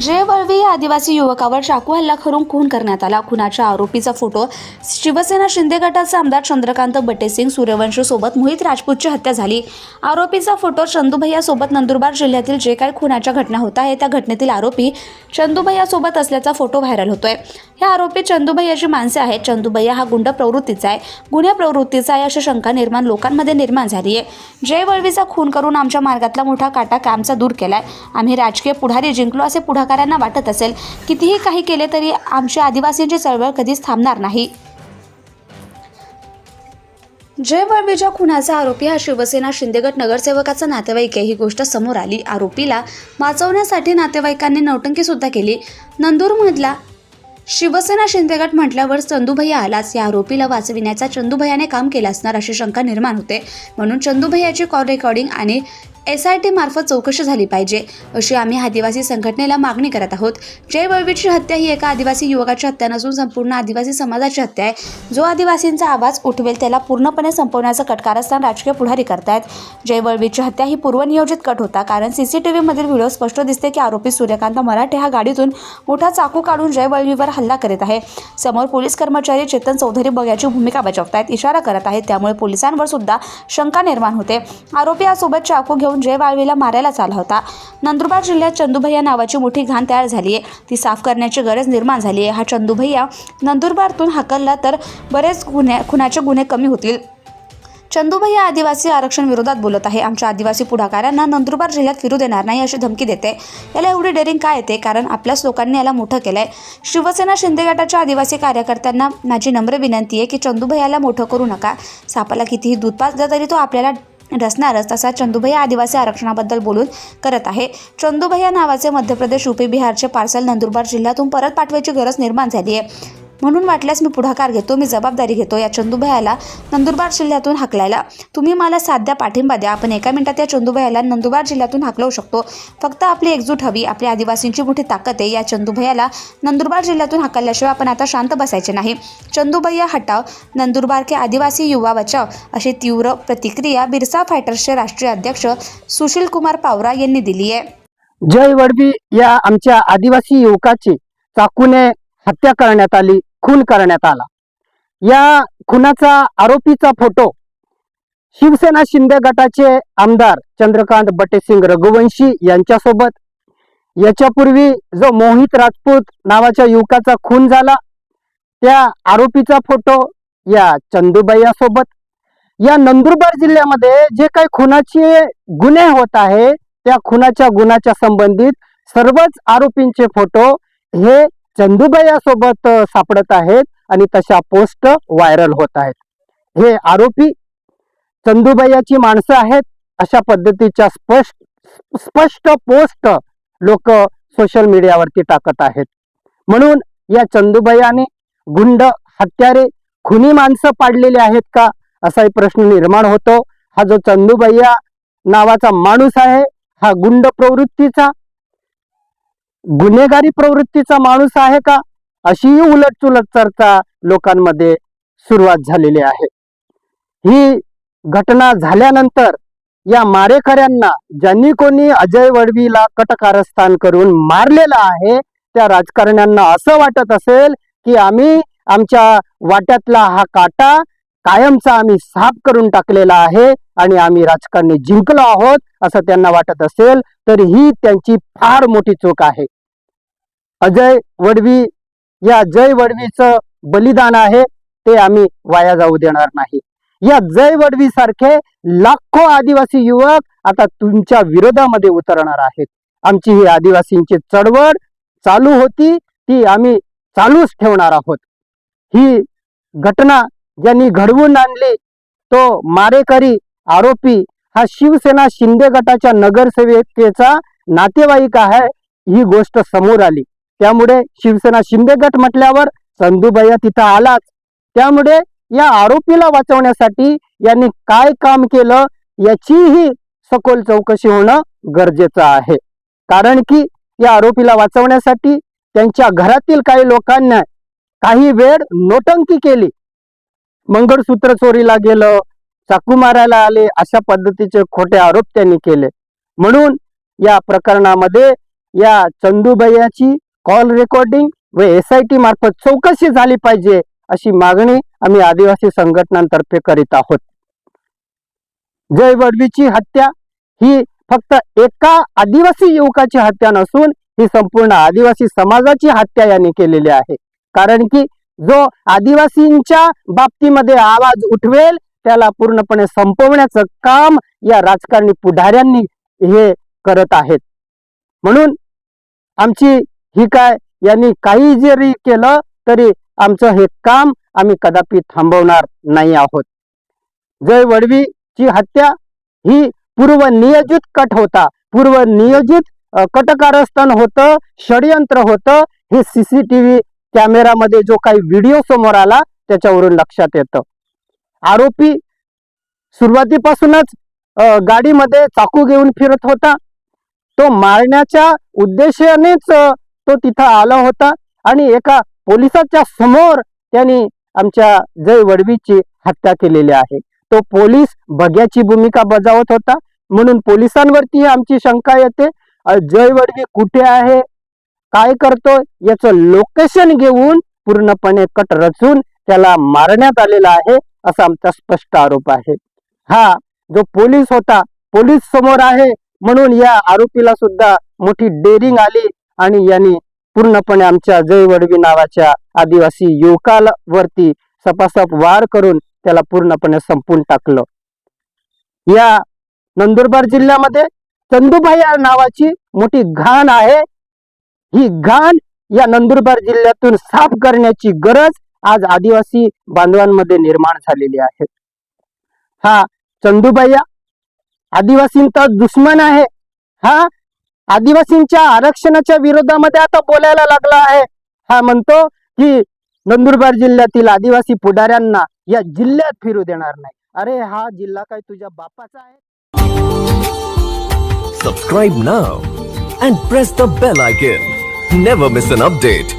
जय वळवी या आदिवासी युवकावर चाकू हल्ला करून खून करण्यात आला. खुनाच्या आरोपीचा फोटो शिवसेना शिंदे गटाचे आमदार चंद्रकांत बटेसिंग सूर्यवंशी सोबत मोहित राजपूतची हत्या झाली. आरोपीचा फोटो चंदूभैया सोबत नंदुरबार जिल्ह्यातील जे काही खुनाच्या घटना होत आहे त्या घटनेतील आरोपी चंदूभैया सोबत असल्याचा फोटो व्हायरल होतोय. हे आरोपी चंदूभैयाची माणसे आहेत. चंदूभैया हा गुंड प्रवृत्तीचा आहे. गुन्हे प्रवृत्तीचा आहे अशी शंका निर्माण लोकांमध्ये निर्माण झाली आहे. जय वळवीचा खून करून आमच्या मार्गातला मोठा काटा कामचा दूर केलाय. आम्ही राजकीय पुढारी जिंकलो असे सहकाऱ्यांना वाटत असेल. कितीही काही केले तरी आमच्या आदिवासींची चळवळ कधीच थांबणार नाही. जय वळवीच्या खुनाचा आरोपी हा शिवसेना शिंदेगट नगरसेवकाचा नातेवाईक आहे. ही गोष्ट समोर आली. आरोपीला वाचवण्यासाठी नातेवाईकांनी नौटंकीसुद्धा केली. नंदूरमधला शिवसेना शिंदेगट म्हटल्यावर चंदूभैया आलाच. या आरोपीला वाचविण्याचा चंदूभैयाने काम केलं असणार अशी शंका निर्माण होते. म्हणून चंदूभैयाची कॉल रेकॉर्डिंग आणि एस आय टी मार्फत चौकशी झाली पाहिजे अशी आम्ही आदिवासी संघटनेला मागणी करत आहोत. जय वळवीची हत्या ही एका आदिवासी युवकाची हत्या नसून संपूर्ण आदिवासी समाजाची हत्या आहे. जो आदिवासींचा आवाज उठवेल त्याला पूर्णपणे संपवण्याचं कटकारस्थान राजकीय पुढारी करतायत. जय वळवीची हत्या ही पूर्वनियोजित कट होता. कारण सीसीटीव्ही मधील व्हिडिओ स्पष्ट दिसते की आरोपी सूर्यकांत मराठे हा गाडीतून मोठा चाकू काढून जय वळवीवर हल्ला करीत आहे. समोर पोलीस कर्मचारी चेतन चौधरी बघ्याची भूमिका बजावतायत इशारा करत आहेत. त्यामुळे पोलिसांवर सुद्धा शंका निर्माण होते. आरोपी यासोबत चाकू घेऊन जय वाळवीला मारायलाच आला होता. नंदुरबार जिल्ह्यात चंदूभैया नावाची मोठी घाण तयार झाली आहे. ती साफ करण्याची गरज निर्माण झाली आहे. हा चंदूभैया नंदुरबारतून हाकलला तर बरेच गुन्हे खुनाचे गुन्हे कमी होतील. चंदूभैया आदिवासी आरक्षण विरोधात बोलत आहे. आमच्या आदिवासी पुढाकारांना नंदुरबार जिल्ह्यात फिरू देणार नाही अशी धमकी देते. याला एवढी डेअरिंग काय येते? कारण आपल्याच लोकांनी याला मोठं केलंय. शिवसेना शिंदे गटाच्या आदिवासी कार्यकर्त्यांना माझी नम्र विनंती आहे की चंदूभैयाला मोठं करू नका. सापाला कितीही दूध पाजलं तरी तो आपल्याला रचणारच तसा चंदुभैया आदिवासी आरक्षणाबद्दल बोलून करत आहे. चंदूभैया नावाचे मध्य प्रदेश युपी बिहारचे पार्सल नंदुरबार जिल्ह्यातून परत पाठवायची गरज निर्माण झाली आहे. म्हणून वाटल्यास मी पुढाकार घेतो मी जबाबदारी घेतो या चंदूभायाला नंदुरबार जिल्ह्यातून हाकलायला. तुम्ही मला साध्या पाठिंबा द्या. आपण एका मिनिटात या चंदूभायाला नंदुरबार जिल्ह्यातून हाकलवू शकतो. फक्त आपली एकजूट हवी आपल्या आदिवासींची मोठी ताकद आहे. या चंदूभयाला नंदुरबार जिल्ह्यातून हाकलल्याशिवाय आपण आता शांत बसायचे नाही. चंदूभैया हटाव नंदुरबार के आदिवासी युवा बचाव अशी तीव्र प्रतिक्रिया बिरसा फायटर्सचे राष्ट्रीय अध्यक्ष सुशील कुमार पावरा यांनी दिली आहे. जय वडवी या आमच्या आदिवासी युवकाची चाकूने हत्या करण्यात आली. खून करण्यात आला. या खुनाचा आरोपीचा फोटो शिवसेना शिंदे गटाचे आमदार चंद्रकांत बटेसिंग रघुवंशी यांच्यासोबत. याच्यापूर्वी जो मोहित राजपूत नावाच्या युवकाचा खून झाला त्या आरोपीचा फोटो या चंदुबैया सोबत या नंदुरबार जिल्ह्यामध्ये जे काही खुनाचे गुन्हे होत आहे त्या खुनाच्या गुन्ह्याच्या संबंधित सर्वच आरोपींचे फोटो हे चंदूबाईसोबत सापडत आहेत आणि तशा पोस्ट व्हायरल होत आहेत. हे आरोपी चंदूबाईची माणसं आहेत अशा पद्धतीच्या स्पष्ट स्पष्ट पोस्ट लोक सोशल मीडियावरती टाकत आहेत. म्हणून या चंदूबाईने गुंड हत्यारे खुनी माणसं पाडलेले आहेत का असाही प्रश्न निर्माण होतो. हा जो चंदूबैया नावाचा माणूस आहे हा गुंड प्रवृत्तीचा गुन्हेगारी प्रवृत्तीचा माणूस आहे का? अशीही उलटचुलट चर्चा लोकांमध्ये सुरुवात झालेली आहे. ही घटना झाल्यानंतर या मारेकऱ्यांना ज्यांनी कोणी अजय वडवीला कटकारस्थान करून मारलेलं आहे त्या राजकारण्यांना असं वाटत असेल की आम्ही आमच्या वाट्यातला हा काटा कायमचा आम्ही साफ करून टाकलेला आहे आणि आम्ही राजकारणी जिंकलो आहोत असं त्यांना वाटत असेल तर ही त्यांची फार मोठी चूक आहे. अजय वडवी या जय वडवीचं बलिदान आहे ते आम्ही वाया जाऊ देणार नाही. या जय वडवी सारखे लाखो आदिवासी युवक आता तुमच्या विरोधामध्ये उतरणार आहेत. आमची ही आदिवासींची चळवळ चालू होती ती आम्ही चालूच ठेवणार आहोत. ही घटना ज्यांनी घडवून आणली तो मारेकरी आरोपी हा शिवसेना शिंदे गटाच्या नगरसेविकेचा नातेवाईक आहे ही गोष्ट समोर आली. त्यामुळे शिवसेना शिंदे गट म्हटल्यावर संधूभैया तिथं आलाच. त्यामुळे या आरोपीला वाचवण्यासाठी यांनी काय काम केलं याचीही सखोल चौकशी होणं गरजेचं आहे. कारण की या आरोपीला वाचवण्यासाठी त्यांच्या घरातील काही लोकांना काही वेळ नोटंकी केली. मंगळसूत्र चोरीला गेलं चाकू मारायला आले अशा पद्धतीचे खोटे आरोप त्यांनी केले. म्हणून या प्रकरणामध्ये या चंदूबैयाची कॉल रेकॉर्डिंग व एस आय टी मार्फत चौकशी झाली पाहिजे अशी मागणी आम्ही आदिवासी संघटनांतर्फे करीत आहोत. जय वडवीची हत्या ही फक्त एका आदिवासी युवकाची हत्या नसून ही संपूर्ण आदिवासी समाजाची हत्या यांनी केलेली आहे. कारण की जो आदिवासींच्या बाबतीमध्ये आवाज उठवेल त्याला पूर्णपणे संपवण्याचं काम या राजकारणी पुढाऱ्यांनी हे करत आहेत. म्हणून आमची ही काय? यांनी काही जरी केलं तरी आमचं हे काम आम्ही कदापि थांबवणार नाही आहोत. जय वडवीची हत्या ही पूर्व नियोजित कट होता. पूर्व नियोजित कटकारस्थान होतं षडयंत्र होतं. हे सीसीटीव्ही कॅमेरामध्ये जो काही व्हिडिओ समोर आला त्याच्यावरून लक्षात येतं. आरोपी सुरुवातीपासूनच गाडीमध्ये चाकू घेऊन फिरत होता. तो मारण्याच्या उद्देशानेच तो तिथं आला होता आणि एका पोलिसाच्या समोर त्यांनी आमच्या जय वडवीची हत्या केलेली आहे. तो पोलीस बघ्याची भूमिका बजावत होता. म्हणून पोलिसांवरती आमची शंका येते. जय वडवी कुठे आहे? काय करतोय? याचं लोकेशन घेऊन पूर्णपणे कट रचून त्याला मारण्यात आलेला आहे असा आमचा स्पष्ट आरोप आहे. हा जो पोलीस होता पोलीस समोर आहे. म्हणून या आरोपीला सुद्धा मोठी डेरिंग आली. आणि यांनी पूर्णपणे आमच्या जय वडवी नावाच्या आदिवासी युवकालवरती सपासप वार करून त्याला पूर्णपणे संपून टाकलं. या नंदुरबार जिल्ह्यामध्ये चंदूबाई या नावाची मोठी घाण आहे. ही घाण या नंदुरबार जिल्ह्यातून साफ करण्याची गरज आज आदिवासी बांधवांमध्ये निर्माण झालेली आहे. हा चंदूबाई आदिवासींचा दुश्मन आहे. हा आदिवासींच्या आरक्षणाच्या विरोधामध्ये आता बोलायला लागला आहे. हा म्हणतो की नंदुरबार जिल्ह्यातील आदिवासी पुढाऱ्यांना या जिल्ह्यात फिरू देणार नाही. अरे हा जिल्हा काय तुझ्या बापाचा आहे? Subscribe now and press the bell icon never miss an update